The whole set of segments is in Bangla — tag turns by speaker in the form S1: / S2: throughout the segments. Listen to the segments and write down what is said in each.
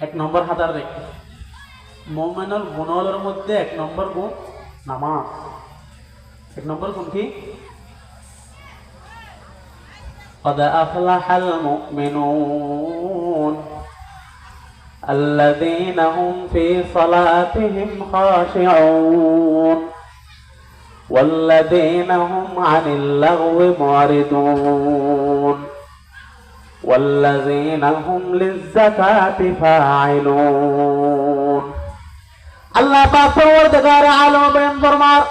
S1: এক নম্বর হাজার রেখে মোমেনের গুণলের মধ্যে এক নম্বর গুণ নামাজ এক নম্বর গুণ কি قد أفلح المؤمنون الذين هم في صلاتهم خاشعون والذين هم عن اللغو معرضون والذين هم للزكاة فاعلون আল্লাহ পাক পরবর্তীকার আলো বয়ান ফরমার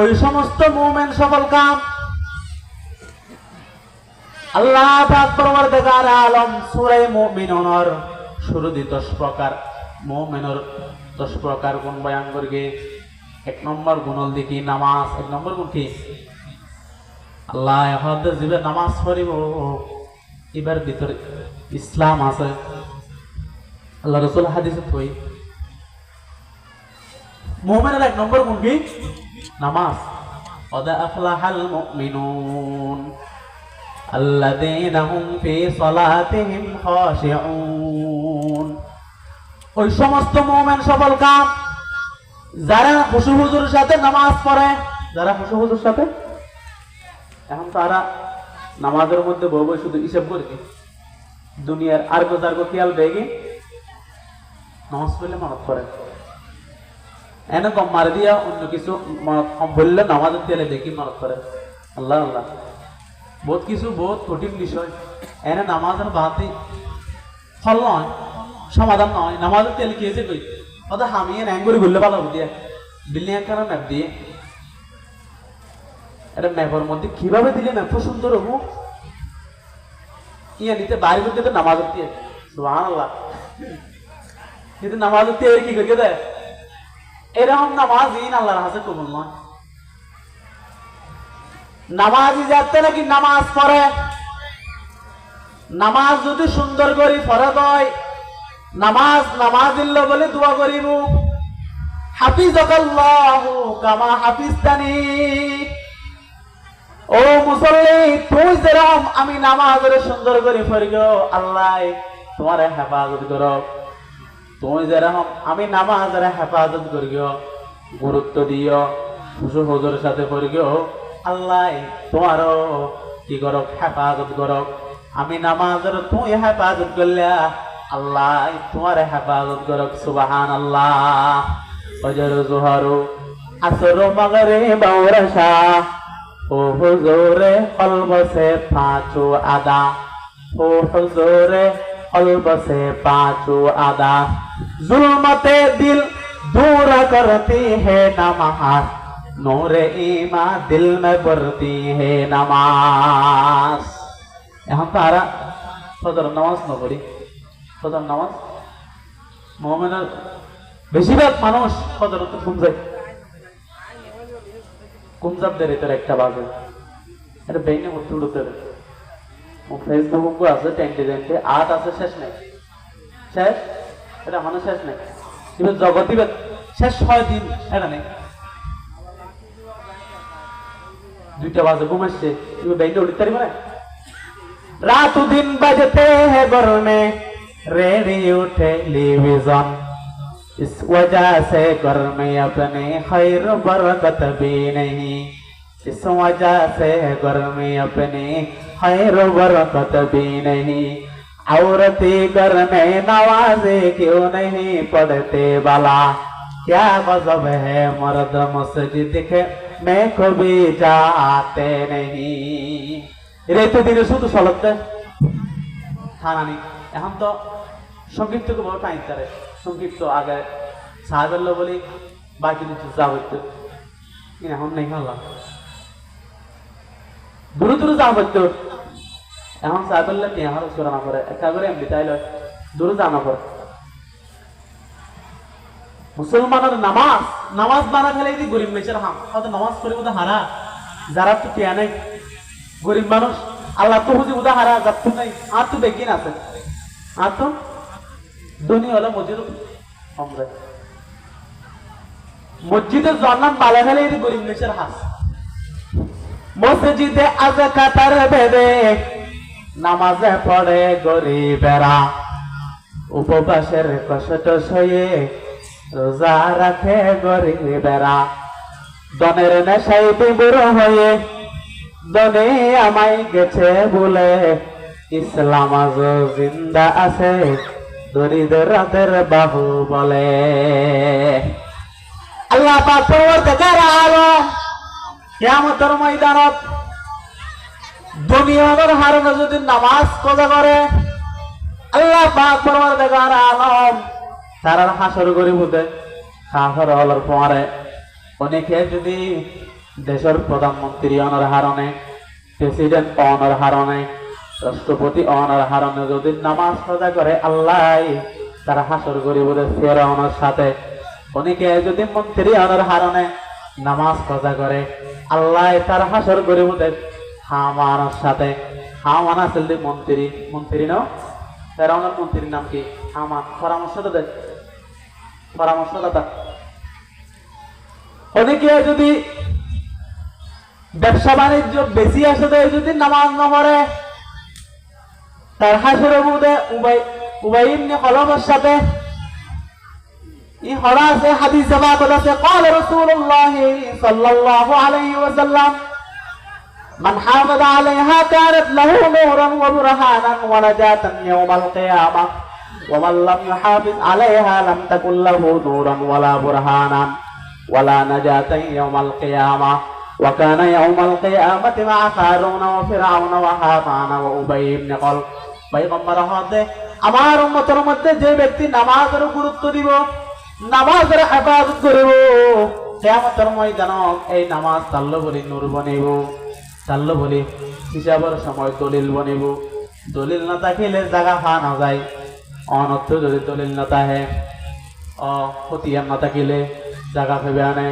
S1: ওই সমস্ত মুমিন সফল কাম আল্লাহ পাক পরবর্তীকার আলম সূরা মুমিনুনের শুরুতে 10 প্রকার মুমিনের 10 প্রকার গুণ বয়ান করবে এক নম্বর গুণ হল দেখি নামাজ এক নম্বর গুণ কি আল্লাহ এখন জীবে নামাজ পড়িব এবার ভিতরে ইসলাম আছে। আল্লাহ রসুল হাদিস থই। এক নম্বর মুরগি নামাজ। অদা আফলাহাল মুমিনুন। আল্লাযীনা ফি সালাতিহিম খাশিউন। ওই সমস্ত মোমেন সফল কাম? যারা হুসু হুজুর সাথে নামাজ পড়ে, যারা হুসু হুজুর সাথে? এখন তারা নামাজের মধ্যে বউ বউ শুধু হিসেব করে কি দুনিয়ার আর গোজার গো খেয়াল বেগে নামাজ পড়লে মনত পড়ে। এনে কম মারি দিয়া অন্য কিছু বললে নামাজের তেলে দেখি মনত পড়ে। আল্লাহ আল্লাহ। বহুত কিছু, বহুত কঠিন বিষয়। এনে নামাজের বাদে ফল নয়, সমাধান নয়। নামাজের তেল কি কই অত হামিয়ে ন্যাং করে ঘুরলে ভালো দিয়ে। বিল্ডিং একখানা ম্যাপ দিয়ে এটা ম্যাপের মধ্যে কীভাবে দিলে ম্যাপ সুন্দর হব ইয়া নিতে বাইরে করতে তো নামাজ দিয়ে আল্লাহ কিন্তু নামাজ দিয়ে কি করে দেয় এরকম নামাজ ইন আল্লাহর হাতে কবুল নয়। নামাজি যাতে নাকি নামাজ পড়ে। নামাজ যদি সুন্দর করে পড়ে দেয় নামাজ নামাজ দিল বলে দোয়া করিব। হাফিজাকাল্লাহু কামা হাফিজতানি। ও মুসল্লি, তুই যেরকম আমি নামাজের সুন্দর করে পড়িগ আল্লাহ, তোমার হেফাজত কর। তুমি যেরকম আমি নামাজের হেফাজত করিগ গুরুত্ব দিও খুশু হজুর সাথে পড়িগ আল্লাহ, তোমারও কি করক হেফাজত করক আমি নামাজের তুই হেফাজত করলে, আল্লাহ, তোমার হেফাজত করক সুবাহান আল্লাহ অজর জোহরু, আসর মগরে বাউরসা او حضور قلب سے پانچو ادا او حضور قلب سے پانچو ادا ظلمت دل دور کرتی ہے نماز نور ایما دل میں برتی ہے নামাজ এখন তারা সদর নামাজ না করি সদর নামাজ মোহামেডার বেশিরভাগ মানুষ সদর ঘুম যায় কুঞ্জাবদের এটার একটা বাজে। এটা ব্রেইনে উঠতে উঠতে ফেসবুক আছে আছে, শেষ নেই। শেষ? এটা হন শেষ নেই। এবার জগতি শেষ হয় দিন এটা নেই? দুইটা বাজে, ঘুম আসছে। তুমি ব্রেইনে উঠতে পারবে না? রাত দিন বাজতে হে গরমে রেডিও টেলিভিশন इस वजह से घर में अपने खैर बरकत भी नहीं इस वजह से घर में अपने खैर बरकत भी नहीं औरती घर में नवाजे क्यों नहीं पढ़ते वाला क्या गजब है मर्द मस्जिद के मैं कभी जाते नहीं রেতে দিনে শুধু সলত দেয় থানানি এখন তো সংক্ষিপ্ত বড় টাইম তারে সংক্ষিপ্ত আগে সাহেবের বলি বাকি দিতে যা হইতো এখন নেই হলাম দূরে দূরে যা হইতো এখন সাহেবের টিয়া খরচ করা না করে একটা করে এমনি তাই দূরে যা না করে মুসলমানের নামাজ নামাজ বানা খেলে যদি গরিব মেচের হাম হয়তো নামাজ পড়ে বোধ হারা। যারা তো টিয়া নেই, গরিব মানুষ, আল্লাহ তো হুজি উদা হারা যাচ্ছ নাই, আর তো বেগিন আছে। আর তো? ধনী হলো মসজিদ আমরা মসজিদের জন্নাম বালা ফেলে এই গরিব নেশের হাস। মসজিদে আজ কাতার বেদে নামাজে পড়ে গরিবেরা। উপবাসের কষ্ট সয়ে রোজা রাখে গরিবেরা। দনের নেশাই বিবুর হয়ে দনে আমায় গেছে বলে ইসলাম আজ জিন্দা আছে, দরিদ্রদের বাহু বলে। আল্লাহ ময়দানত দুনিয়ার যদি নামাজ কজা করে, আল্লাহ পাক আলম তারার হাসর গরিব হতে হাসর হলার পরে অনেকে যদি দেশের প্রধানমন্ত্রী অনার হারণে প্রেসিডেন্ট অনার হারণে, রাষ্ট্রপতি অনার হারণে যদি নামাজ সজা করে, আল্লাহ তারা হাসর গরিবদের ফেরানোর সাথে অনেকে যদি মন্ত্রী অনার হারণে নামাজ সজা করে, আল্লাহ তার হাসর গরিবদের হামানোর সাথে হামান আসল মন্ত্রী মন্ত্রী ন ফেরানোর মন্ত্রীর নাম কি? হামান পরামর্শ দেয় পরামর্শদাতা। অনেকে যদি ব্যবসা বাণিজ্য বেশি আসে দেয়, যদি নামাজ না পড়ে, তার হাসুর বুদে উবাই উবাই ইবনে কলমের সাথে ই হরা আছে হাদিস জামা আছে قال رسول الله صلى الله عليه وسلم من حافظ عليها كانت له نورا وبرهانا ونجاة يوم القيامة ومن لم يحافظ عليها لم تكن له نورا ولا برهانا ولا نجاة يوم القيامة وكان يوم القيامة مع قارون وفرعون وهامان وأبي بن قلب পয়গম্বর হতে আমার উম্মতের মধ্যে যে ব্যক্তি নামাজের গুরুত্ব দিব নামাজের হেফাজত করিব। কেমতের ময়দান এই নামাজ চাল্লো বলি নূর বনিব। চাল্লো বলি হিসাবের সময় দলিল বনিব। দলিল না থাকিলে জাগা ফা না যায়। অনর্থ যদি দলিল না থাকে, অ হতিয়ার না থাকিলে জাগা ফেবে আনে।